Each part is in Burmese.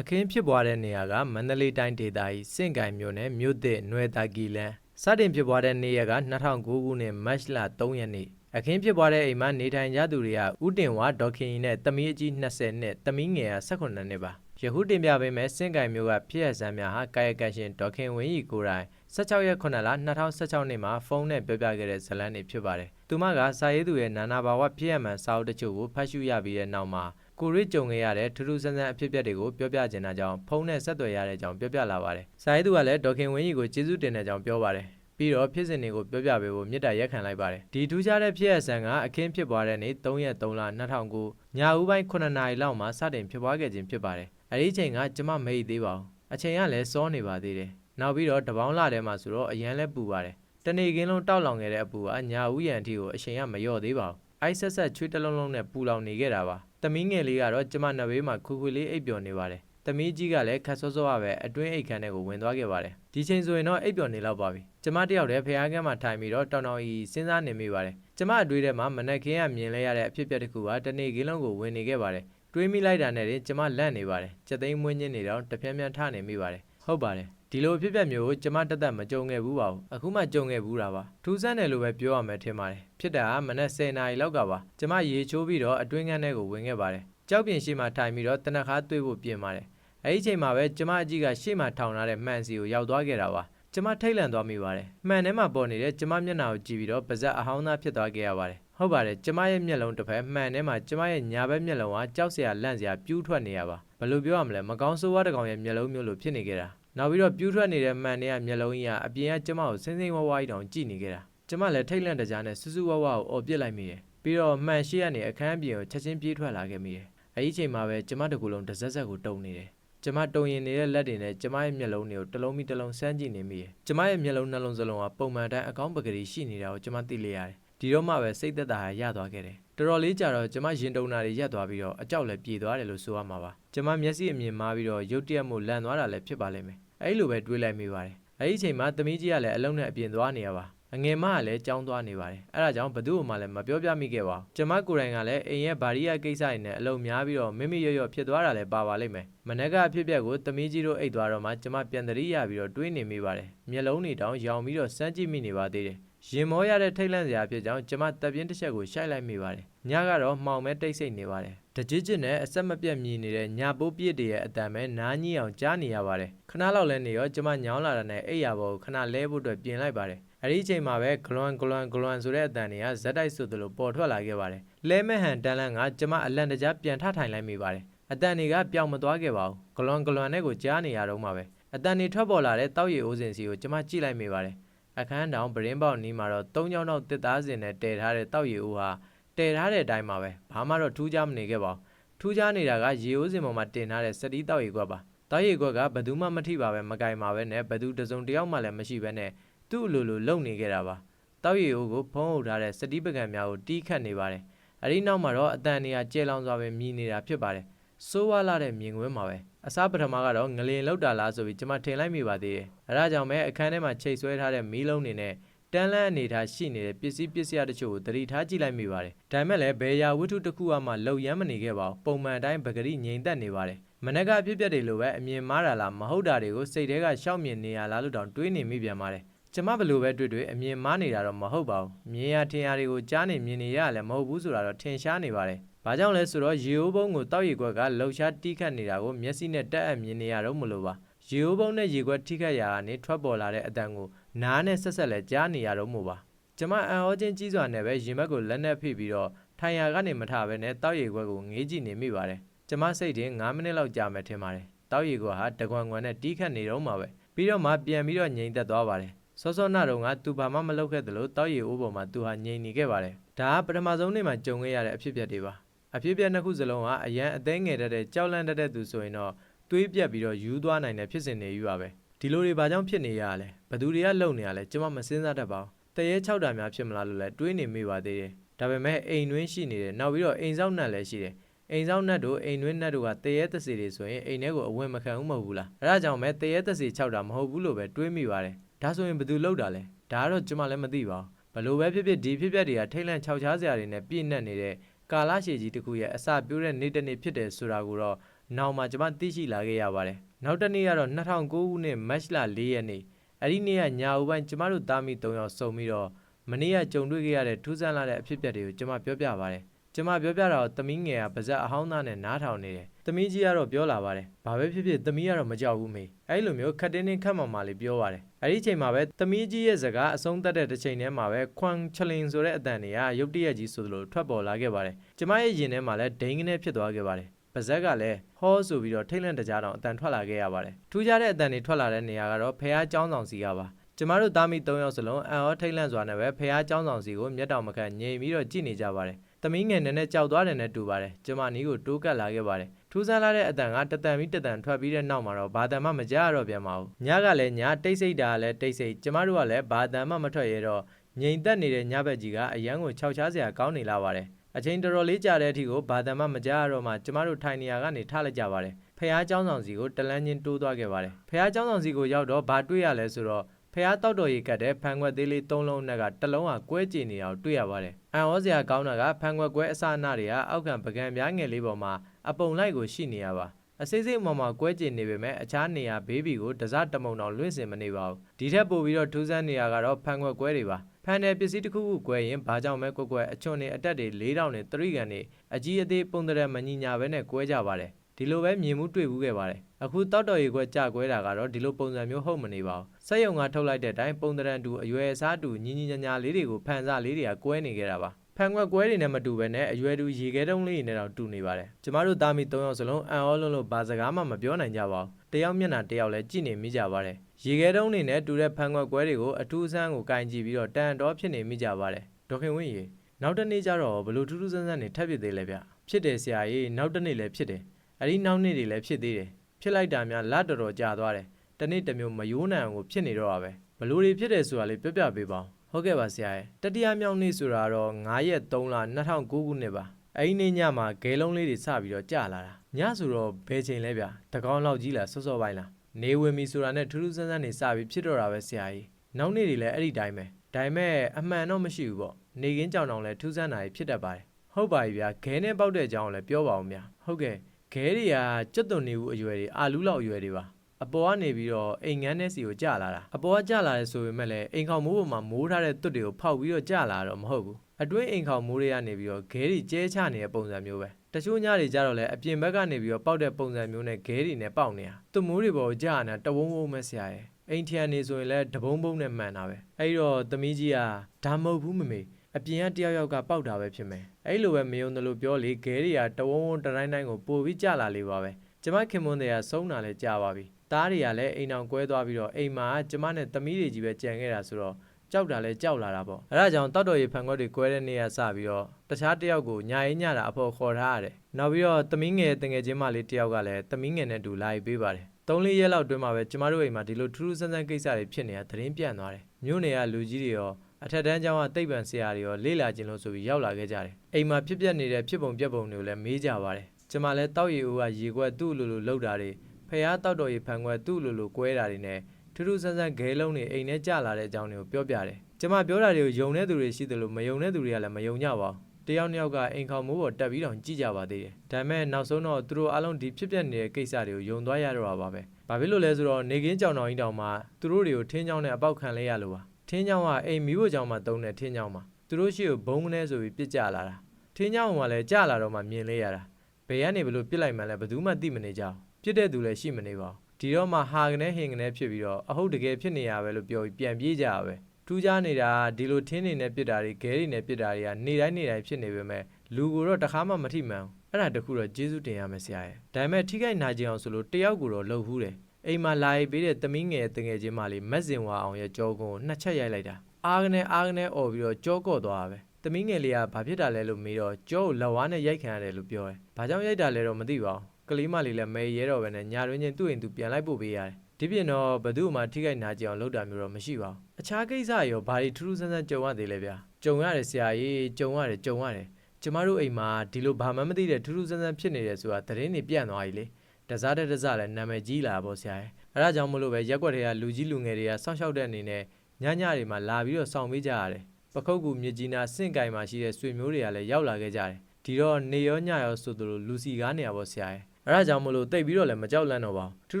အခင်းဖြစ်ပွားတဲ့နေရာကမန္တလေးတိုင်းဒေသကြီးစင့်ကံမြို့နယ်မြို့သစ်နွယ်တာကီလန်စတင်ဖြစ်ပွားတဲ့နေ့ရက်က2009ခုနှစ်မတ်လ3ရက်နေ့အခင်းဖြစ်ပွားတဲ့အိမ်မှာနေထိုင်ကြသူတွေကဥတင်ဝါဒေါက်ခင်ကြီးနဲ့တမီးအကြီး20နှစ်တမီးငယ်က18နှစ်ပါယခုတင်ပြပေးမယ်စင့်ကံမြို့ကဖြစ်ရစမ်းများဟာကာယကံရှင်ဒေါက်ခင်ဝင်းကြီးကိုယ်တိုင်16ရက်9လ2016နှစ်မှာဖုန်းနဲ့ပြောပြခဲ့တဲ့ဇာတ်လမ်းတွေဖြစ်ပါတယ်သူမကစာရေးသူရဲ့နာနာဘာဝဖြစ်ရမှန်စာအုပ်တချို့ကိုဖတ်ရှုရပြီးတဲ့နောက်မှာ ကိုရစ်ကြုံခဲ့ရတဲ့ထူးထူးဆန်းဆန်းအဖြစ်အပျက်တွေကိုပြောပြချင်တာကြောင့်ဖုန်းနဲ့ဆက်သွယ်ရတဲ့အကြောင်းပြောပြလာပါတယ်။စာရေးသူကလည်းဒေါက်ခင်ဝင်းကြီးကိုကျေးဇူးတင်တဲ့အကြောင်းပြောပါတယ်။ပြီးတော့ဖြစ်စဉ်တွေကိုပြောပြပေးဖို့မြစ်တာရက်ခံလိုက်ပါတယ်။ဒီထူးခြားတဲ့ဖြစ်ရဆန်ကအခင်းဖြစ်ပွားတဲ့နေ့3ရက်3လ2009ညဦးပိုင်း9နာရီလောက်မှာစတင်ဖြစ်ပွားခဲ့ခြင်းဖြစ်ပါတယ်။အဲဒီချိန်ကကျမမအိပ်သေးပါဘူး။အချိန်ကလည်းစောနေပါသေးတယ်။နောက်ပြီးတော့တပေါင်းလာထဲမှာဆိုတော့အရန်လဲပူပါတယ်။တနေ့ကင်းလုံးတောက်လောင်ခဲ့တဲ့အပူကညာဦးရန်အထိကိုအချိန်ကမလျော့သေးပါဘူး။အိုက်ဆက်ဆက်ချွေးတလုံးလုံးနဲ့ပူလောင်နေခဲ့တာပါ။ သမီးငယ်လေးကတော့ကျမနှစ်ဘေးမှာခွေခွေလေးအိပ်ပျော်နေပါတယ်။သမီးကြီးကလည်းခက်စောစောပဲအတွင်းအိတ်ခမ်းထဲကိုဝင်သွားခဲ့ပါတယ်။ဒီချိန်ဆိုရင်တော့အိပ်ပျော်နေလောက်ပါပြီ။ကျမတယောက်တည်းဖះကန်းမှာထိုင်ပြီးတော့တောင်တောင်ကြီးစဉ်းစားနေမိပါတယ်။ကျမအတွေးထဲမှာမနက်ခင်းကမြင်လဲရတဲ့အဖြစ်အပျက်တစ်ခုကတနေ့ကင်းလုံးကိုဝင်နေခဲ့ပါတယ်။တွေးမိလိုက်တာနဲ့တင်ကျမလန့်နေပါတယ်။စက်သိမ်းမွင်းချင်းနေတော့တပြင်းပြင်းထနေမိပါတယ်။ဟုတ်ပါတယ်။ ဒီလိုအဖြစ်အပျက်မျိုးကိုကျမတက်တက်မကြုံခဲ့ဘူးပါဘူးအခုမှကြုံခဲ့ဘူးတာပါထူးဆန်းတယ်လို့ပဲပြောရမယ်ထင်ပါတယ်ဖြစ်တာကမနက်10နာရီလောက်ကပါကျမရေချိုးပြီးတော့အတွင်းခန်းထဲကိုဝင်ခဲ့ပါတယ်ကြောက်ပြင်ရှိမှထိုင်ပြီးတော့တနခါတွေးဖို့ပြင်ပါတယ်အဲဒီချိန်မှာပဲကျမအကြီးကရှေ့မှာထောင်ထားတဲ့မှန်စီကိုရောက်သွားခဲ့တာပါကျမထိတ်လန့်သွားမိပါတယ်မှန်ထဲမှာပေါ်နေတဲ့ကျမမျက်နှာကိုကြည့်ပြီးတော့ပါဇက်အဟောင်းသားဖြစ်သွားခဲ့ရပါတယ်ဟုတ်ပါတယ်ကျမရဲ့မျက်လုံးတစ်ဖက်မှန်ထဲမှာကျမရဲ့ညာဘက်မျက်လုံးကကြောက်စရာလန့်စရာပြူးထွက်နေရပါဘယ်လိုပြောရမလဲမကောင်းဆိုးဝါးတစ်ကောင်ရဲ့မျက်လုံးမျိုးလိုဖြစ်နေကြတာ နောက်ပြီးတော့ပြူးထွက်နေတဲ့မှန်တွေကမျက်လုံးကြီးကအပြင်ကကျမကိုစင်းစင်းဝါးဝါးကြီးတောင်ကြည့်နေကြတာကျမလည်းထိတ်လန့်တကြားနဲ့စူးစူးဝါးဝါးကိုអော်ပစ်လိုက်မိတယ်ပြီးတော့မှန်ရှိရနေအခန်းပြင်ကိုချက်ချင်းပြေးထွက်လာခဲ့မိတယ်အဲဒီချိန်မှာပဲကျမတကူလုံးတစ်စက်စက်ကိုတုံနေတယ်ကျမတုံရင်နေတဲ့လက်တွေနဲ့ကျမရဲ့မျက်လုံးတွေကိုတစ်လုံးပြီးတစ်လုံးစမ်းကြည့်နေမိတယ်ကျမရဲ့မျက်လုံးနှလုံးစလုံးကပုံမှန်တိုင်းအကောင်းပကတိရှိနေတာကိုကျမသိလိုက်ရတယ်ဒီတော့မှပဲစိတ်သက်သာရသွားခဲ့တယ်တော်တော်လေးကြာတော့ကျမရင်တုံနာတွေရက်သွားပြီးတော့အကြောက်လည်းပြေသွားတယ်လို့ဆိုရမှာပါကျမမျက်စိအမြင်မားပြီးတော့ရုတ်တရက်မှုလန့်သွားတာလည်းဖြစ်ပါလိမ့်မယ် အဲ့လိုပဲတွေးလိုက်မိပါတယ်အဲ့ဒီအချိန်မှာသမီးကြီးကလည်းအလုံးနဲ့အပြင်သွားနေရပါအငယ်မကလည်းကြောင်းသွားနေပါတယ်အဲ့ဒါကြောင့်ဘသူ့မှလည်းမပြောပြမိခဲ့ပါဘူးကျမကိုယ်တိုင်ကလည်းအိမ်ရဲ့ဗာရီယာကိစ္စတွေနဲ့အလုံးများပြီးတော့မိမိရွရွဖြစ်သွားတာလည်းပါပါလိမ့်မယ်မနက်ကအဖြစ်ပြက်ကိုသမီးကြီးတို့အိတ်သွားတော့မှကျမပြန်တရိရပြီးတော့တွေးနေမိပါတယ်မျက်လုံးတွေတောင်ရောင်ပြီးတော့စမ်းကြည့်မိနေပါသေးတယ် ရင်မောရတဲ့ထိတ်လန့်စရာဖြစ်ကြောင်းကျမတပ်ပြင်းတစ်ချက်ကိုရှိုက်လိုက်မိပါတယ်ညကတော့မှောင်မဲတိတ်ဆိတ်နေပါတယ်တကြစ်ကြစ်နဲ့အဆက်မပြတ်မြည်နေတဲ့ညာပိုးပြစ်တရဲ့အတန်ပဲနားကြီးအောင်ကြားနေရပါတယ်ခဏလောက်လဲနေရောကျမညောင်းလာတာနဲ့အိပ်ရပေါ်ကိုခဏလဲဖို့အတွက်ပြင်လိုက်ပါတယ်အဲ့ဒီအချိန်မှာပဲဂလွန်ဂလွန်ဂလွန်ဆိုတဲ့အတန်တွေကဇက်တိုက်ဆိုသလိုပေါ်ထွက်လာခဲ့ပါတယ်လဲမဲဟန်တန်လန်းကကျမအလန့်တကြားပြန်ထထိုင်လိုက်မိပါတယ်အတန်တွေကပျောက်မသွားခဲ့ပါဘူးဂလွန်ဂလွန်နဲ့ကိုကြားနေရတော့မှပဲအတန်တွေထွက်ပေါ်လာတဲ့တောက်ရည်အိုးစင်စီကိုကျမကြည့်လိုက်မိပါတယ် အခန်းတောင်ပရင်းပေါက်နီးမှာတော့၃ချောင်းတော့တစ်သားစင်နဲ့တည်ထားတဲ့တောက်ရည်အိုးဟာတည်ထားတဲ့အတိုင်းပါပဲဘာမှတော့ထူးခြားမနေခဲ့ပါဘူးထူးခြားနေတာကရေအိုးစင်ပေါ်မှာတင်ထားတဲ့စတီးတောက်ရည်ခွက်ပါတောက်ရည်ခွက်ကဘယ်သူမှမထိပါပဲမကင်ပါပဲနဲ့ဘယ်သူတစုံတယောက်မှလည်းမရှိပဲနဲ့သူ့အလိုလိုလုံနေခဲ့တာပါတောက်ရည်အိုးကိုဖုံးအုပ်ထားတဲ့စတီးပကံများကိုတီးခတ်နေပါတယ်အဲဒီနောက်မှာတော့အတန်နေရာကျဲလောင်စွာပဲမြည်နေတာဖြစ်ပါတယ်စိုးဝါလာတဲ့မြင်ကွင်းမှာပဲ အစားပထမကတော့ငလင်လောက်တာလားဆိုပြီးကျွန်မထင်လိုက်မိပါသေးတယ်အဲဒါကြောင့်ပဲအခန်းထဲမှာချိတ်ဆွဲထားတဲ့မီးလုံးတွေနဲ့တန်းလန်းအနေထားရှိနေတဲ့ပစ္စည်းပစ္စယတချို့ကိုသတိထားကြည့်လိုက်မိပါတယ်ဒါပေမဲ့လည်းဘယ်ရာဝတ္ထုတစ်ခုမှလုံရမ်းမနေခဲ့ပါဘူးပုံမှန်တိုင်းပဂရိငြိမ်သက်နေပါတယ်မနက်ကအဖြစ်ပြက်တွေလိုပဲအမြင်မားတာလားမဟုတ်တာတွေကိုစိတ်ထဲကရှောက်မြင်နေရလားလို့တောင်တွေးနေမိပြန်ပါတယ်ကျမဘလို့ပဲတွေ့တွေ့အမြင်မားနေတာတော့မဟုတ်ပါဘူးမြင်ရထင်ရတွေကိုကြားနေမြင်နေရလည်းမဟုတ်ဘူးဆိုတာတော့ထင်ရှားနေပါတယ် ဘာကြောင့်လဲဆိုတော့ရေအိုးဘုံကိုတောက်ရီခွက်ကလှုပ်ရှားတီးခတ်နေတာကိုမျက်စိနဲ့တက်အပ်မြင်နေရတော့မလို့ပါရေအိုးဘုံနဲ့ရေခွက်ထိခတ်ရာကနေထွက်ပေါ်လာတဲ့အတန်ကိုနားနဲ့ဆက်ဆက်လဲကြားနေရတော့မို့ပါကျမအံ့ဩခြင်းကြီးစွာနဲ့ပဲရင်ဘက်ကိုလက်နဲ့ဖိပြီးတော့ထိုင်ရာကနေမထဘဲနဲ့တောက်ရီခွက်ကိုငေးကြည့်နေမိပါတယ်ကျမစိတ်တင်9မိနစ်လောက်ကြာမယ်ထင်ပါတယ်တောက်ရီခွက်ဟာတကွန်ကွန်နဲ့တီးခတ်နေတော့မှာပဲပြီးတော့မှပြန်ပြီးတော့ငြိမ်သက်သွားပါတယ်စောစောနာတော့ကသူဘာမှမလုပ်ခဲ့သလိုတောက်ရီအိုးပေါ်မှာသူဟာငြိမ်နေခဲ့ပါတယ်ဒါကပထမဆုံးနေ့မှာကြုံခဲ့ရတဲ့အဖြစ်အပျက်တွေပါ အဖြစ်ပြက်နှစ်ခုစလုံးကအရန်အသေးငယ်တတ်တဲ့ကြောက်လန့်တတ်တဲ့သူဆိုရင်တော့တွေးပြက်ပြီးတော့ယူသွားနိုင်တဲ့ဖြစ်စဉ်တွေယူပါပဲဒီလိုတွေဘာကြောင့်ဖြစ်နေရလဲဘသူတွေကလုံနေရလဲကျွန်မမစင်းစားတတ်ပါဘူးတရေ၆တာများဖြစ်မလားလို့လဲတွေးနေမိပါသေးတယ်ဒါပေမဲ့အိမ်တွင်းရှိနေတယ်နောက်ပြီးတော့အိမ်ဆောက်နတ်လည်းရှိတယ်အိမ်ဆောင်နတ်တို့အိမ်တွင်းနတ်တို့ကတရေတစီတွေဆိုရင်အိမ်ထဲကိုအဝင်မခံဘူးမဟုတ်ဘူးလားအဲဒါကြောင့်ပဲတရေတစီ၆တာမဟုတ်ဘူးလို့ပဲတွေးမိပါတယ်ဒါဆိုရင်ဘသူလောက်တာလဲဒါကတော့ကျွန်မလည်းမသိပါဘူးဘလို့ပဲဖြစ်ဖြစ်ဒီဖြစ်ပျက်တွေကထိတ်လန့်ခြောက်ခြားစရာတွေနဲ့ပြည့်နှက်နေတဲ့ ကာလရှည်ကြီးတစ်ခုရဲ့အစပြိုးတဲ့နေ့တစ်နေ့ဖြစ်တယ်ဆိုတာကိုတော့နောက်မှာကျမသိရှိလာခဲ့ရပါတယ်နောက်တစ်နေ့ကတော့2009ခုနှစ်မတ်လ4ရက်နေ့အဲ့ဒီနေ့ကညာဦးပိုင်းကျမတို့သားမိ3ယောက်စုံပြီးတော့မနေ့ကကြုံတွေ့ခဲ့ရတဲ့ထူးဆန်းလာတဲ့အဖြစ်အပျက်တွေကိုကျမပြောပြပါတယ် ကျမပြောပြတာတော့သမီးငယ်ကပါဇက်အဟောင်းသားနဲ့နားထောင်နေတယ်သမီးကြီးကတော့ပြောလာပါတယ်ဘာပဲဖြစ်ဖြစ်သမီးကတော့မကြောက်ဘူးမေအဲ့လိုမျိုးခက်တင်းတင်းခက်မှန်မှလေးပြောပါတယ်အဲ့ဒီချိန်မှာပဲသမီးကြီးရဲ့စကားအဆုံးသတ်တဲ့တစ်ချိန်တည်းမှာပဲခွန်ချလင်ဆိုတဲ့အတန်တွေကရုတ်တရက်ကြီးဆိုသလိုထွက်ပေါ်လာခဲ့ပါတယ်ကျမရဲ့ရင်ထဲမှာလည်းဒိန်းကနေဖြစ်သွားခဲ့ပါတယ်ပါဇက်ကလည်းဟောဆိုပြီးတော့ထိတ်လန့်တကြားတောင်အတန်ထွက်လာခဲ့ရပါတယ်ထူးခြားတဲ့အတန်တွေထွက်လာတဲ့နေရာကတော့ဖះเจ้าဆောင်စီကပါကျမတို့သားမိ၃ယောက်စလုံးအံ့ဩထိတ်လန့်စွာနဲ့ပဲဖះเจ้าဆောင်စီကိုမျက်တောင်မခတ်ငြိမ်ပြီးတော့ကြည့်နေကြပါတယ် သမီးငယ်နဲ့နဲ့ကြောက်သွားတယ်နဲ့တူပါတယ်ကျမနီးကိုတိုးကပ်လာခဲ့ပါတယ်ထူးဆန်းလာတဲ့အတန်ကတတန်ပြီးတတန်ထွက်ပြီးတဲ့နောက်မှာတော့ဘာတန်မှမကြရတော့ပြန်ပါဘူးညကလည်းညတိတ်ဆိတ်တာလည်းတိတ်ဆိတ်ကျမတို့ကလည်းဘာတန်မှမထွက်ရတော့ငြိမ်သက်နေတဲ့ညဘက်ကြီးကအရန်ကိုခြောက်ချားစရာကောင်းနေလာပါတယ်အချိန်တော်တော်လေးကြာတဲ့အထိကိုဘာတန်မှမကြရတော့မှကျမတို့ထိုင်နေရာကနေထားလိုက်ကြပါတယ်ဖះเจ้าဆောင်စီကိုတလန်းချင်းတိုးသွားခဲ့ပါတယ်ဖះเจ้าဆောင်စီကိုရောက်တော့ဘာတွေ့ရလဲဆိုတော့ဖះတောက်တော်ရီကတ်တဲ့ဖန်ခွက်သေးလေး၃လုံးနဲ့ကတစ်လုံးဟာကွဲကြည်နေတာကိုတွေ့ရပါတယ်။ အန်ဩစရာကောင်းတာကဖန်ခွက်ကွဲအစအနတွေကအောက်ခံပကံပြားငယ်လေးပေါ်မှာအပုံလိုက်ကိုရှိနေရပါ။အစိစိမမကွဲကြည်နေပေမဲ့အခြားနေရာဘေးဘီကိုတစားတမုံတော်လွင့်စင်မနေပါဘူး။ဒီထက်ပိုပြီးတော့ထူးဆန်းနေရာကတော့ဖန်ခွက်ကွဲတွေပါ။ဖန်တဲ့ပစ္စည်းတစ်ခုခုကွဲရင်ဘာကြောင့်မဲကွက်ကွက်အချွန်နေအတက်တွေ၄တောင်နဲ့တရိကန်တွေအကြီးအသေးပုံတဲ့မညီညာပဲနဲ့ကွဲကြပါတယ်။ ဒီလိုပဲမြင်မှုတွေ့ဘူးခဲ့ပါတယ်အခုတောက်တော်ရီခွက်ကြကွဲတာကတော့ဒီလိုပုံစံမျိုးဟုတ်မနေပါဘူးစက်ယုံကထုတ်လိုက်တဲ့အတိုင်းပုံတရံတူအရွယ်အစားတူညီညီညာညာလေးတွေကိုဖန်စားလေးတွေကကွဲနေကြတာပါဖန်ခွက်ကွဲတွေနဲ့မတူဘဲနဲ့အရွယ်တူရေခဲတုံးလေးတွေနဲ့တော့တူနေပါတယ်ကျမတို့သားမိ၃ယောက်စလုံးအံ့ဩလုံးလို့ဘာစကားမှမပြောနိုင်ကြပါဘူးတယောက်မျက်နှာတယောက်လည်းကြည့်နေမိကြပါတယ်ရေခဲတုံးတွေနဲ့တူတဲ့ဖန်ခွက်ကွဲတွေကိုအထူးဆန်းကိုကင်ကြည့်ပြီးတော့တန်တော်ဖြစ်နေမိကြပါတယ်ဒေါခင်ဝင်းရေနောက်တနေ့ကျတော့ဘလို့ထူးထူးဆန်းဆန်းနေထပ်ဖြစ်သေးလဲဗျဖြစ်တယ်ဆရာကြီးနောက်တနေ့လည်းဖြစ်တယ် အဲ့ဒီနောက်နေ့တွေလည်းဖြစ်သေးတယ်ဖြစ်လိုက်တာများလတ်တော်တော်ကြာသွားတယ်တနေ့တစ်မျိုးမယိုးနိုင်အောင်ကိုဖြစ်နေတော့တာပဲဘလို့တွေဖြစ်တယ်ဆိုတာလေးပြောပြပေးပါဦးဟုတ်ကဲ့ပါဆရာရဲ့တတိယမြောက်နေ့ဆိုတာတော့9ရက်3လ2009ခုနှစ်ပါအဲ့ဒီနေ့ညမှာဂဲလုံးလေးတွေစပြီးတော့ကြာလာတာညဆိုတော့ဘယ်ချိန်လဲဗျတကောင်းလောက်ကြီးလားစောစောပိုင်းလားနေဝင်ပြီဆိုတာနဲ့ထူးထူးဆန်းဆန်းနေစပြီးဖြစ်တော့တာပဲဆရာကြီးနောက်နေ့တွေလည်းအဲ့ဒီတိုင်းပဲဒါပေမဲ့အမှန်တော့မရှိဘူးပေါ့နေကင်းကြောင်တောင်လည်းထူးဆန်းတာဖြစ်တတ်ပါတယ်ဟုတ်ပါပြီဗျာခဲနဲ့ပေါက်တဲ့အကြောင်းလည်းပြောပါဦးဗျာဟုတ်ကဲ့ ခဲတွေကကြက်သွန်နေဘူးအရွယ်တွေအာလူးလောက်အရွယ်တွေပါအပေါ်ကနေပြီးတော့အိမ်ငန်းထဲစီကိုကျလာတာအပေါ်ကကျလာတယ်ဆိုပေမဲ့လည်းအိမ်ခေါင်မိုးပေါ်မှာမိုးထားတဲ့သွတ်တွေကိုဖောက်ပြီးတော့ကျလာတော့မဟုတ်ဘူးအတွင်းအိမ်ခေါင်မိုးတွေကနေပြီးတော့ခဲတွေကျဲချနေတဲ့ပုံစံမျိုးပဲတချို့ညတွေကြတော့လည်းအပြင်ဘက်ကနေပြီးတော့ပေါက်တဲ့ပုံစံမျိုးနဲ့ခဲတွေနဲ့ပေါက်နေတာသွမိုးတွေပေါ်ကျနေတာတဝုံဝုံပဲဆရာရဲ့အိမ်ထရန်နေဆိုရင်လည်းတဘုံဘုံနဲ့မှန်တာပဲအဲ့တော့သမီးကြီးကဒါမဟုတ်ဘူးမမေ အပြင်ကတယောက်ယောက်ကပေါက်တာပဲဖြစ်မယ်အဲ့လိုပဲမယုံတယ်လို့ပြောလေဂဲတွေကတဝုံဝုံတတိုင်းတိုင်းကိုပို့ပြီးကြလာလေပါပဲကျမခင်မွန်းတွေကဆုံးတာလဲကြာပါပြီသားတွေကလည်းအိမ်အောင်ကွဲသွားပြီးတော့အိမ်မှာကျမနဲ့သမီးတွေကြီးပဲကြံခဲ့တာဆိုတော့ကြောက်တာလဲကြောက်လာတာပေါ့အဲဒါကြောင့်တောက်တော်ရီဖန်ခွက်တွေကွဲတဲ့နေ့ကစပြီးတော့တခြားတယောက်ကိုညာရင်ညတာအဖို့ခေါ်ထားရတယ်နောက်ပြီးတော့သမီးငယ်တငယ်ချင်းမလေးတယောက်ကလည်းသမီးငယ်နဲ့တူလာရေးပေးပါတယ်သုံးလေးရက်လောက်တွင်းမှာပဲကျမတို့အိမ်မှာဒီလိုထူးထူးဆန်းဆန်းကိစ္စတွေဖြစ်နေတာသတင်းပြန့်သွားတယ်မြို့နယ်ကလူကြီးတွေရော အထက်တန်းကျောင်းကတိတ်ပံဆရာတွေရောလေ့လာခြင်းလို့ဆိုပြီးရောက်လာခဲ့ကြတယ်အိမ်မှာဖြစ်ပျက်နေတဲ့ဖြစ်ပုံပြက်ပုံတွေကိုလည်းမေးကြပါတယ်ကျမလည်းတောက်ရီဦးကရေခွက်သူ့လိုလိုလှုပ်တာတွေဖះတောက်တော်ရီဖန်ခွက်သူ့လိုလိုကွဲတာတွေနဲ့ထူးထူးဆန်းဆန်းဂဲလုံးတွေအိမ်ထဲကျလာတဲ့အကြောင်းတွေကိုပြောပြတယ်ကျမပြောတာတွေကိုယုံတဲ့သူတွေရှိတယ်လို့မယုံတဲ့သူတွေကလည်းမယုံကြပါဘူးတယောက်တစ်ယောက်ကအိမ်ခေါင်မိုးပေါ်တက်ပြီးတော့ကြည့်ကြပါသေးတယ်။ဒါပေမဲ့နောက်ဆုံးတော့သူတို့အားလုံးဒီဖြစ်ပျက်နေတဲ့ကိစ္စတွေကိုယုံသွားရတော့တာပါပဲ။ဘာဖြစ်လို့လဲဆိုတော့နေကင်းကြောင်တော်ကြီးတောင်မှသူတို့တွေကိုထင်းချောင်းနဲ့အပေါက်ခံလဲရလို့ပါ။ ထင်းချောင်းကအိမ်မီးဖို့ကြောင်မှတုံးတဲ့ထင်းချောင်းမှာသူတို့ရှိကိုဘုံကနေဆိုပြီးပြစ်ကြလာတာ။ထင်းချောင်းကလည်းကြလာတော့မှမြင်လဲရတာ။ဘယ်ကနေဘလို့ပြစ်လိုက်မှလည်းဘယ်သူမှသိမနေကြဘူး။ပြစ်တဲ့သူလည်းရှိမနေပါဘူး။ဒီတော့မှဟာကနေဟင်ကနေဖြစ်ပြီးတော့အဟုတ်တကယ်ဖြစ်နေရပဲလို့ပြောပြီးပြန်ပြေးကြရပဲ။ထူးခြားနေတာဒီလိုထင်းနေနဲ့ပြစ်တာတွေဂဲတွေနဲ့ပြစ်တာတွေကနေတိုင်းနေတိုင်းဖြစ်နေပေမဲ့လူကိုတော့တခါမှမထိမှန်ဘူးအဲ့ဒါတခုတော့ကျေးဇူးတင်ရမယ်ဆရာရဲ့ဒါပေမဲ့ထိခိုက်နာကျင်အောင်ဆိုလို့တယောက်ကိုတော့လှုပ်ဖူးတယ် အိမ်မှာလာရေးပေးတဲ့သမီးငယ်တငယ်ချင်းမလေးမက်စင်ဝါအောင်ရဲ့ကြောကုန်းကိုနှစ်ချက်ရိုက်လိုက်တာအားကနေအားကနေអော်ပြီးတော့ကြောကော့သွားတာပဲသမီးငယ်လေးကဘာဖြစ်တာလဲလို့မေးတော့ကြောကိုလက်ဝါးနဲ့ရိုက်ခံရတယ်လို့ပြောတယ်ဘာကြောင့်ရိုက်တာလဲတော့မသိပါဘူးကလေးမလေးလည်းမဲရဲတော့ပဲနဲ့ညာတွင်ချင်းသူ့အိမ်သူပြန်လိုက်ပို့ပေးရတယ်ဒီပြင်တော့ဘသူ့မှထိခိုက်နာကျင်အောင်လုပ်တာမျိုးတော့မရှိပါဘူးအခြားကိစ္စရောဘာတွေထူးထူးဆန်းဆန်းကြုံရသေးလဲဗျာကြုံရတယ်ဆရာကြီးကြုံရတယ်ကြုံရတယ်ကျမတို့အိမ်မှာဒီလိုဘာမှမသိတဲ့ထူးထူးဆန်းဆန်းဖြစ်နေတယ်ဆိုတာသတင်းတွေပြန့်သွားပြီလေ တစားတဲ့တစားလည်းနာမည်ကြီးလာပါဆရာရဲ့အဲဒါကြောင့်မလို့ပဲရက်ွက်တွေကလူကြီးလူငယ်တွေကစောင့်ရှောက်တဲ့အနေနဲ့ညညတွေမှာလာပြီးတော့စောင့်ပေးကြရတယ်ပခုတ်ကူမြကြီးနာစင့်ကင်မှာရှိတဲ့ဆွေမျိုးတွေကလည်းရောက်လာခဲ့ကြတယ်ဒီတော့နေရောညရောဆိုသလိုလူစီကားနေရပါဆရာရဲ့အဲဒါကြောင့်မလို့တိတ်ပြီးတော့လည်းမကြောက်လန့်တော့ပါဘူးထူး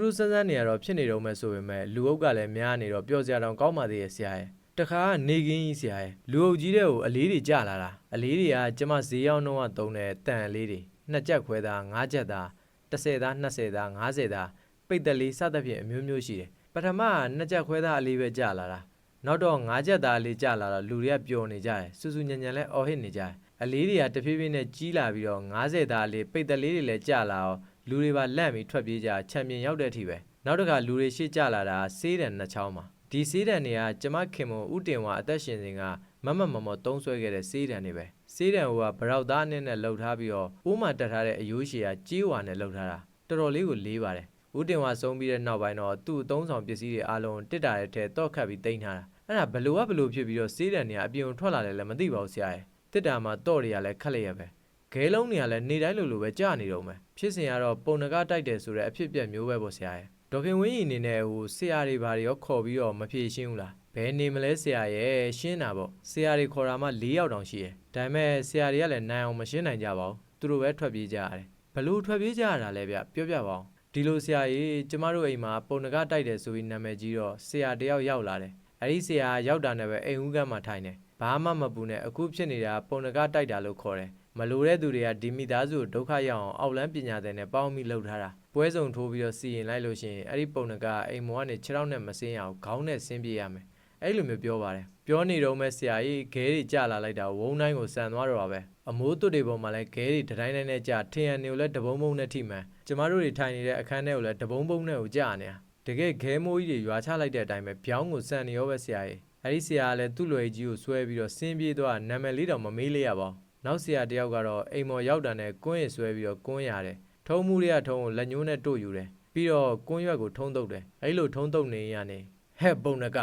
ထူးဆန်းဆန်းနေရတော့ဖြစ်နေတော့မယ်ဆိုပေမဲ့လူအုပ်ကလည်းများနေတော့ပျော်စရာတောင်ကောင်းပါသေးရဲ့ဆရာရဲ့တခါကနေကင်းကြီးဆရာရဲ့လူအုပ်ကြီးတဲ့ကိုအလေးတွေကြလာတာအလေးတွေကကျမဈေးရောက်တော့တုံးတဲ့တန်အလေးတွေနှစ်ချက်ခွဲသားငါးချက်သား 30သား20သား50သားပိတ်သက်လေးစသဖြင့်အမျိုးမျိုးရှိတယ်ပထမကနှစ်ချက်ခွဲသားအလေးပဲကြလာတာနောက်တော့ငါးချက်သားအလေးကြလာတော့လူတွေကပျော်နေကြတယ်စူးစူးညံညံလဲအော်ဟစ်နေကြတယ်အလေးတွေကတဖြည်းဖြည်းနဲ့ကြီးလာပြီးတော့90သားအလေးပိတ်သက်လေးတွေလည်းကြလာအောင်လူတွေပါလန့်ပြီးထွက်ပြေးကြချန်ပီယံရောက်တဲ့အထိပဲနောက်တစ်ခါလူတွေရှေ့ကြလာတာစေးတယ်နှစ်ချောင်းမှာဒီစေးတယ်တွေကကျမခင်မုံဥတင်ဝါအသက်ရှင်စဉ်ကမမမမတုံးဆွဲခဲ့တဲ့စေးတယ်တွေပဲ စေးတယ်ဟိုကဗရောက်သားနဲ့နဲ့လှုပ်ထားပြီးတော့အိုးမှတက်ထားတဲ့အယိုးရှည်ကကြီးဝါနဲ့လှုပ်ထားတာတော်တော်လေးကိုလေးပါတယ်ဦးတင်ဝါဆုံးပြီးတဲ့နောက်ပိုင်းတော့သူ့အသုံးဆောင်ပစ္စည်းတွေအားလုံးတစ်တာတဲ့ထဲတော့ခတ်ပြီးတင်ထားတာအဲ့ဒါဘလို့ကဘလို့ဖြစ်ပြီးတော့စေးတယ်တွေကအပြင်ထွက်လာတယ်လည်းမသိပါဘူးဆရာရဲ့တစ်တာမှာတော့တွေကလည်းခက်လျက်ပဲခဲလုံးတွေကလည်းနေတိုင်းလိုလိုပဲကြာနေတော့မယ်ဖြစ်စဉ်ကတော့ပုံနကတိုက်တယ်ဆိုတဲ့အဖြစ်အပျက်မျိုးပဲပေါ့ဆရာရဲ့ဒေါခင်ဝင်းကြီးအနေနဲ့ဟိုဆရာတွေဘာတွေရောခေါ်ပြီးတော့မဖြေရှင်းဘူးလားဘယ်နေမလဲဆရာရဲ့ရှင်းတာပေါ့ဆရာတွေခေါ်တာမှ၄ယောက်တောင်ရှိတယ် ဒါပေမဲ့ဆရာတွေကလည်းနိုင်အောင်မရှင်းနိုင်ကြပါဘူးသူတို့ပဲထွက်ပြေးကြရတယ်ဘလို့ထွက်ပြေးကြရတာလဲဗျပြောပြပါဦးဒီလိုဆရာကြီးကျမတို့အိမ်မှာပုံနကတိုက်တယ်ဆိုပြီးနာမည်ကြီးတော့ဆရာတယောက်ရောက်လာတယ်အဲ့ဒီဆရာရောက်တာနဲ့ပဲအိမ်ဦးကမ်းမှာထိုင်တယ်ဘာမှမပူနဲ့အခုဖြစ်နေတာပုံနကတိုက်တာလို့ခေါ်တယ်မလိုတဲ့သူတွေကဒီမိသားစုကိုဒုက္ခရောက်အောင်အောက်လန်းပညာတဲ့နဲ့ပေါင်းပြီးလှုပ်ထားတာပွဲစုံထိုးပြီးတော့စီရင်လိုက်လို့ရှိရင်အဲ့ဒီပုံနကအိမ်မောကနေခြေထောက်နဲ့မစင်းရအောင်ခေါင်းနဲ့ဆင်းပြေးရမယ်အဲ့လိုမျိုးပြောပါတယ် ပြောနေတော့မဲ့ဆရာကြီးခဲတွေကြလာလိုက်တာဝုန်းတိုင်းကိုဆန်သွားတော့ပါပဲအမိုးသွတ်တွေပေါ်မှာလည်းခဲတွေတတိုင်းတိုင်းနဲ့ကြာထင်ရနေကိုလည်းတဘုံဘုံနဲ့ထိမှန်ကျမတို့တွေထိုင်နေတဲ့အခန်းထဲကိုလည်းတဘုံဘုံနဲ့ကိုကြာနေတာတကယ်ခဲမိုးကြီးတွေရွာချလိုက်တဲ့အတိုင်းပဲဗျောင်းကိုဆန်နေရောပဲဆရာကြီးအဲ့ဒီဆရာကလည်းသူ့လွယ်ကြီးကိုဆွဲပြီးတော့ဆင်းပြေးသွားနာမည်လေးတောင်မမေးလိုက်ရပါဘူးနောက်ဆရာတယောက်ကတော့အိမ်မော်ရောက်တာနဲ့ကွင်းရဆွဲပြီးတော့ကွင်းရတယ်ထုံးမှုတွေကထုံးကိုလက်ညှိုးနဲ့တို့ယူတယ်ပြီးတော့ကွင်းရွက်ကိုထုံးတုပ်တယ်အဲ့လိုထုံးတုပ်နေရနေဟဲ့ပုံနက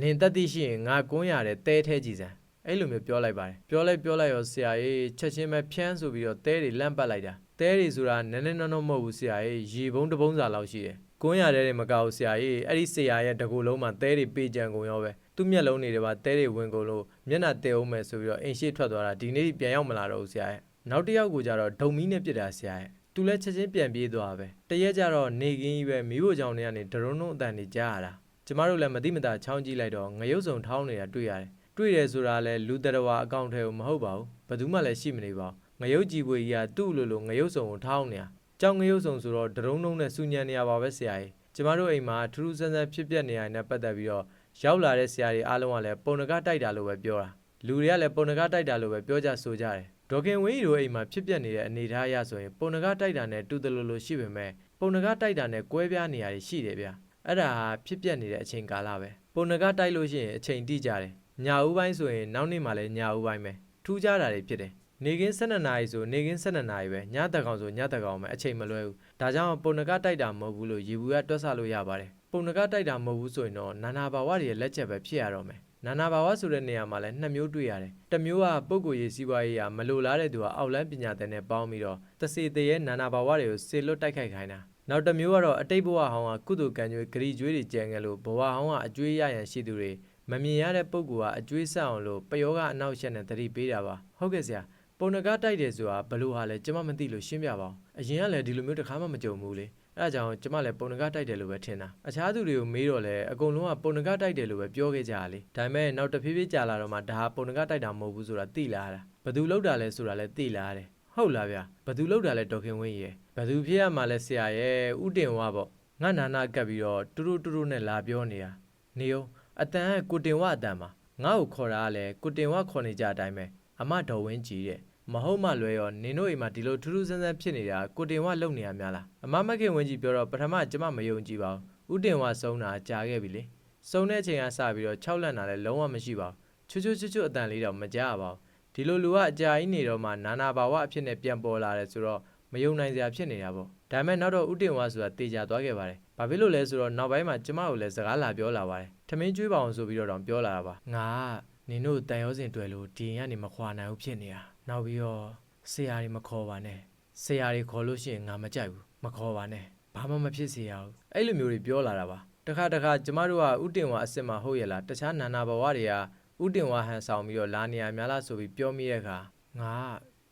နင်တက်သိရှိရင်ငါကွင်းရတယ်တဲထဲကြည်စံအဲ့လိုမျိုးပြောလိုက်ပါတယ်ပြောလိုက်ပြောလိုက်ရောဆရာကြီးချက်ချင်းပဲဖြန်းဆိုပြီးတော့တဲတွေလန့်ပတ်လိုက်တာတဲတွေဆိုတာနည်းနည်းနော်နော်မဟုတ်ဘူးဆရာကြီးရေပုံးတစ်ပုံးစာလောက်ရှိတယ်ကွင်းရတဲ့တွေမကောက်ဘူးဆရာကြီးအဲ့ဒီဆရာရဲ့တကူလုံးမှာတဲတွေပေးကြံကုန်ရောပဲသူ့မျက်လုံးတွေပါတဲတွေဝင်ကုန်လို့မျက်နှာတဲအောင်မယ်ဆိုပြီးတော့အိမ်ရှိထွက်သွားတာဒီနေ့ပြန်ရောက်မလာတော့ဘူးဆရာရဲ့နောက်တစ်ယောက်ကိုကြတော့ဒုံမီးနဲ့ပြစ်တာဆရာရဲ့သူလည်းချက်ချင်းပြန်ပြေးသွားပဲတရက်ကြတော့နေကင်းကြီးပဲမိဖို့ကြောင့်တွေကနေဒရုံလုံးအတန်တွေကြားရတာ ကျမတို့လည်းမသိမသာချောင်းကြည့်လိုက်တော့ငရုတ်စုံထောင်းနေတာတွေ့ရတယ်တွေ့တယ်ဆိုတာလည်းလူတရဝါအကောင့်ထဲကိုမဟုတ်ပါဘူးဘယ်သူမှလည်းရှိမနေပါဘူးငရုတ်ကြည်ပွေကြီးကသူ့လိုလိုငရုတ်စုံကိုထောင်းနေတာကြောင်ငရုတ်စုံဆိုတော့ဒရုံလုံးနဲ့စူညံနေရပါပဲဆရာကြီးကျမတို့အိမ်မှာထူးထူးဆန်းဆန်းဖြစ်ပျက်နေရတဲ့ပတ်သက်ပြီးတော့ရောက်လာတဲ့ဆရာတွေအားလုံးကလည်းပုံနကတိုက်တာလို့ပဲပြောတာလူတွေကလည်းပုံနကတိုက်တာလို့ပဲပြောကြဆိုကြတယ်ဒေါခင်ဝင်းကြီးတို့အိမ်မှာဖြစ်ပျက်နေတဲ့အနေအထားအရဆိုရင်ပုံနကတိုက်တာနဲ့တူတယ်လို့လို့ရှိပေမဲ့ပုံနကတိုက်တာနဲ့ကွဲပြားနေရရှိတယ်ဗျ အဲ့ဒါဟာဖြစ်ပျက်နေတဲ့အချိန်ကာလပဲပုံနကတိုက်လို့ရှိရင်အချိန်တိကြတယ်ညာဦးပိုင်းဆိုရင်နောက်နေ့မှလည်းညာဦးပိုင်းပဲထူးခြားတာတွေဖြစ်တယ်နေကင်း12နာရီဆိုနေကင်း12နာရီပဲညတက်ကောင်ဆိုညတက်ကောင်ပဲအချိန်မလွဲဘူးဒါကြောင့်ပုံနကတိုက်တာမဟုတ်ဘူးလို့ရေဘူးကတွက်ဆလို့ရပါတယ်ပုံနကတိုက်တာမဟုတ်ဘူးဆိုရင်တော့နာနာဘာဝတွေရဲ့လက်ချက်ပဲဖြစ်ရတော့မယ်နာနာဘာဝဆိုတဲ့နေရာမှာလည်းနှစ်မျိုးတွေ့ရတယ်တစ်မျိုးကပုဂ္ဂိုလ်ရေးစီးပွားရေးကမလိုလားတဲ့သူကအောက်လန်းပညာသင်နဲ့ပေါင်းပြီးတော့တစေတရဲ့နာနာဘာဝတွေကိုစေလွတ်တိုက်ခိုက်ခိုင်းတာ နောက်တစ်မျိုးကတော့အတိတ်ဘဝဟောင်းကကုသိုလ်ကံကြွေဂရီကျွေးတွေကြံငယ်လို့ဘဝဟောင်းကအကျွေးရရန်ရှိသူတွေမမြင်ရတဲ့ပုံကအကျွေးဆက်အောင်လို့ပယောကအနောက်ရှက်နဲ့တတိပေးတာပါဟုတ်ကဲ့ဆရာပုံနကားတိုက်တယ်ဆိုတာဘလို့ဟာလဲကျွန်မမသိလို့ရှင်းပြပါအောင်အရင်ကလည်းဒီလိုမျိုးတစ်ခါမှမကြုံဘူးလေအဲဒါကြောင့်ကျွန်မလည်းပုံနကားတိုက်တယ်လို့ပဲထင်တာအခြားသူတွေကိုမေးတော့လဲအကုန်လုံးကပုံနကားတိုက်တယ်လို့ပဲပြောခဲ့ကြတာလေဒါပေမဲ့နောက်တစ်ဖြည်းဖြည်းကြာလာတော့မှဒါဟာပုံနကားတိုက်တာမဟုတ်ဘူးဆိုတာသိလာတာဘသူလောက်တာလဲဆိုတာလည်းသိလာတယ် ဟုတ်လားဗျာဘသူလောက်တာလဲဒေါခင်ဝင်းရဲ့ဘသူဖြစ်ရမှာလဲဆရာရဲ့ဥတင်ဝါပေါ့ငါနာနာကပ်ပြီးတော့တူတူတူတူနဲ့လာပြောနေတာနေအောင်အတန်ကကိုတင်ဝအတန်မှာငါ့ကိုခေါ်တာကလည်းကိုတင်ဝခေါ်နေကြအတိုင်းပဲအမတော်ဝင်းကြီးတဲ့မဟုတ်မှလွဲရောနင်တို့အိမ်မှာဒီလိုထူးထူးဆန်းဆန်းဖြစ်နေတာကိုတင်ဝလုံနေရများလားအမမခင်ဝင်းကြီးပြောတော့ပထမကျမမယုံကြည်ပါဘူးဥတင်ဝဆုံးတာကြာခဲ့ပြီလေဆုံးတဲ့အချိန်ကစပြီးတော့၆လက်နာလည်းလုံးဝမရှိပါဘူးချွတ်ချွတ်ချွတ်ချွတ်အတန်လေးတော့မကြရပါဘူး ဒီလိုလူကအကြာကြီးနေတော့မှနာနာဘာဝအဖြစ်နဲ့ပြန်ပေါ်လာတယ်ဆိုတော့မယုံနိုင်စရာဖြစ်နေတာပေါ့ဒါပေမဲ့နောက်တော့ဥတင်ဝါဆိုတာတေချာသွားခဲ့ပါတယ်ဘာဖြစ်လို့လဲဆိုတော့နောက်ပိုင်းမှာကျမကိုလည်းစကားလာပြောလာပါတယ်ထမင်းကျွေးပါအောင်ဆိုပြီးတော့တောင်ပြောလာတာပါငါကနင်တို့တန်ရောစင်တွေ့လို့ဒီရင်ကနေမခွာနိုင်ဘူးဖြစ်နေတာနောက်ပြီးတော့ဆရာတွေမခေါ်ပါနဲ့ဆရာတွေခေါ်လို့ရှိရင်ငါမကြိုက်ဘူးမခေါ်ပါနဲ့ဘာမှမဖြစ်စေရဘူးအဲ့လိုမျိုးတွေပြောလာတာပါတခါတခါကျမတို့ကဥတင်ဝါအစ်စ်မဟုတ်ရလားတခြားနာနာဘဝတွေက ဥတင်ဝါဟန်ဆောင်ပြီးတော့လာနေရများလားဆိုပြီးပြောမိတဲ့အခါငါ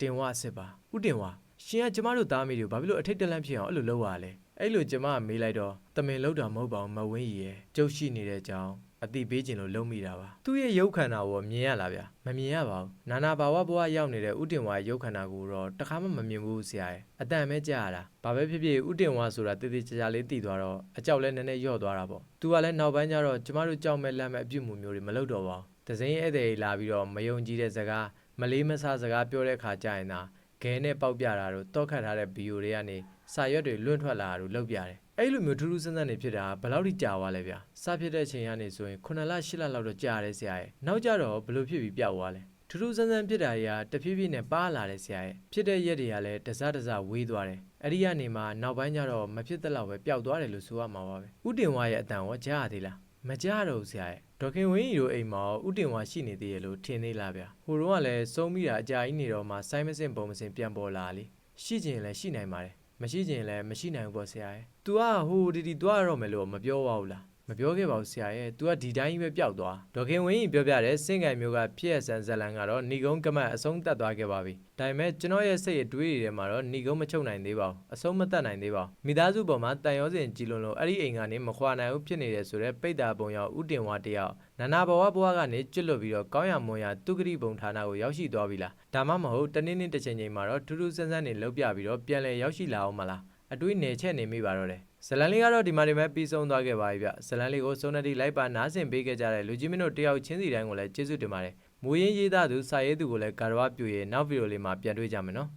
တင်ဝါအစ်စ်ပါဥတင်ဝါရှင်ကကျမတို့သားမီးတွေကိုဘာဖြစ်လို့အထိတ်တလန့်ဖြစ်အောင်အဲ့လိုလုပ်ရလဲအဲ့လိုကျမကမေးလိုက်တော့တမင်လောက်တာမဟုတ်ပါဘူးမဝင်းကြီးရဲ့ကျုပ်ရှိနေတဲ့အကြောင်းအတိပေးခြင်းလို့လုံးမိတာပါသူ့ရဲ့ရုပ်ခန္ဓာကိုမြင်ရလားဗျာမမြင်ရပါဘူးနာနာဘာဝဘဝရောက်နေတဲ့ဥတင်ဝါရုပ်ခန္ဓာကိုတော့တခါမှမမြင်ဘူးဆရာရဲ့အတန်ပဲကြားရတာဘာပဲဖြစ်ဖြစ်ဥတင်ဝါဆိုတာတည်တည်ကြကြလေးတည်သွားတော့အကြောက်လဲနည်းနည်းညော့သွားတာပေါ့သူကလည်းနောက်ပိုင်းကျတော့ကျမတို့ကြောက်မဲ့လန့်မဲ့အပြုတ်မှုမျိုးတွေမလုပ်တော့ပါဘူး တစိမ့်ဧည့်သည်လာပြီးတော့မယုံကြည်တဲ့စကားမလေးမဆစကားပြောတဲ့အခါကျရင်သာခဲနဲ့ပေါက်ပြတာတို့တောက်ခတ်ထားတဲ့ဗီဒီယိုတွေကနေစာရွက်တွေလွင့်ထွက်လာတာတို့လုပ်ပြတယ်အဲ့လိုမျိုးထူးထူးဆန်းဆန်းနေဖြစ်တာဘယ်လောက်ထိကြာသွားလဲဗျာစဖြစ်တဲ့အချိန်ကနေဆိုရင်9လ10လလောက်တော့ကြာတယ်ဆရာရဲ့နောက်ကြတော့ဘယ်လိုဖြစ်ပြီးပျောက်သွားလဲထူးထူးဆန်းဆန်းဖြစ်တာတွေကတဖြည်းဖြည်းနဲ့ပါလာတယ်ဆရာရဲ့ဖြစ်တဲ့ရက်တွေကလည်းတစတစဝေးသွားတယ်အဲ့ဒီကနေမှနောက်ပိုင်းကျတော့မဖြစ်တဲ့လောက်ပဲပျောက်သွားတယ်လို့ဆိုရမှာပါပဲဥတင်ဝါရဲ့အတန်ရောကြားရသေးလား မကြားတော့ဘူးဆရာရဲ့ဒေါခင်ဝင်းကြီးတို့အိမ်မှာဥတင်ဝါရှိနေသေးရဲ့လို့ထင်သေးလားဗျာဟိုတုန်းကလည်းစုံမိတာအကြာကြီးနေတော့မှဆိုင်းမစင်ပုံမစင်ပြန်ပေါ်လာလေရှိချင်လည်းရှိနိုင်ပါတယ်မရှိချင်လည်းမရှိနိုင်ဘူးပေါ့ဆရာရဲ့ तू ကဟိုဒီဒီသွားရတော့မယ်လို့မပြောပါဘူးလား မပြောခဲ့ပါဘူးဆရာရဲ့ तू ကဒီတိုင်းကြီးပဲပျောက်သွားဒေါခင်ဝင်းကြီးပြောပြတဲ့စင်ကန်မျိုးကဖြစ်ရဆန်ဇလန်ကတော့ဏီကုန်းကမတ်အဆုံးတက်သွားခဲ့ပါပြီဒါပေမဲ့ကျွန်တော်ရဲ့စိတ်အတွေးတွေထဲမှာတော့ဏီကုန်းမချုပ်နိုင်သေးပါဘူးအဆုံးမတက်နိုင်သေးပါဘူးမိသားစုပေါ်မှာတန်ရောစင်ကြည်လွန်လို့အဲ့ဒီအိမ်ကနေမခွာနိုင်ဘူးဖြစ်နေတယ်ဆိုတော့ပိတ်တာပုံရောက်ဥတင်ဝါတယောက်နာနာဘဝဘဝကနေကျွတ်လွတ်ပြီးတော့ကောင်းရမွန်ရတုဂရိပုံဌာနကိုရောက်ရှိသွားပြီလားဒါမှမဟုတ်တနေ့နေ့တစ်ချိန်ချိန်မှာတော့ထူးထူးဆန်းဆန်းနေလှုပ်ပြပြီးတော့ပြန်လည်ရောက်ရှိလာအောင်မလားအတွေးနယ်ချက်နေမိပါတော့တယ် ဇလန်လေးကတော့ဒီမှာနေမဲ့ပြီးဆုံးသွားခဲ့ပါပြီဗျဇလန်လေးကိုစုံနတိလိုက်ပါနားဆင်ပေးခဲ့ကြတဲ့လူကြီးမင်းတို့တယောက်ချင်းစီတိုင်းကိုလည်းကျေးဇူးတင်ပါတယ်မူရင်းရေးသားသူစာရေးသူကိုလည်းကာရဝပြူရဲ့နောက်ဗီဒီယိုလေးမှာပြန်တွေ့ကြမယ်နော်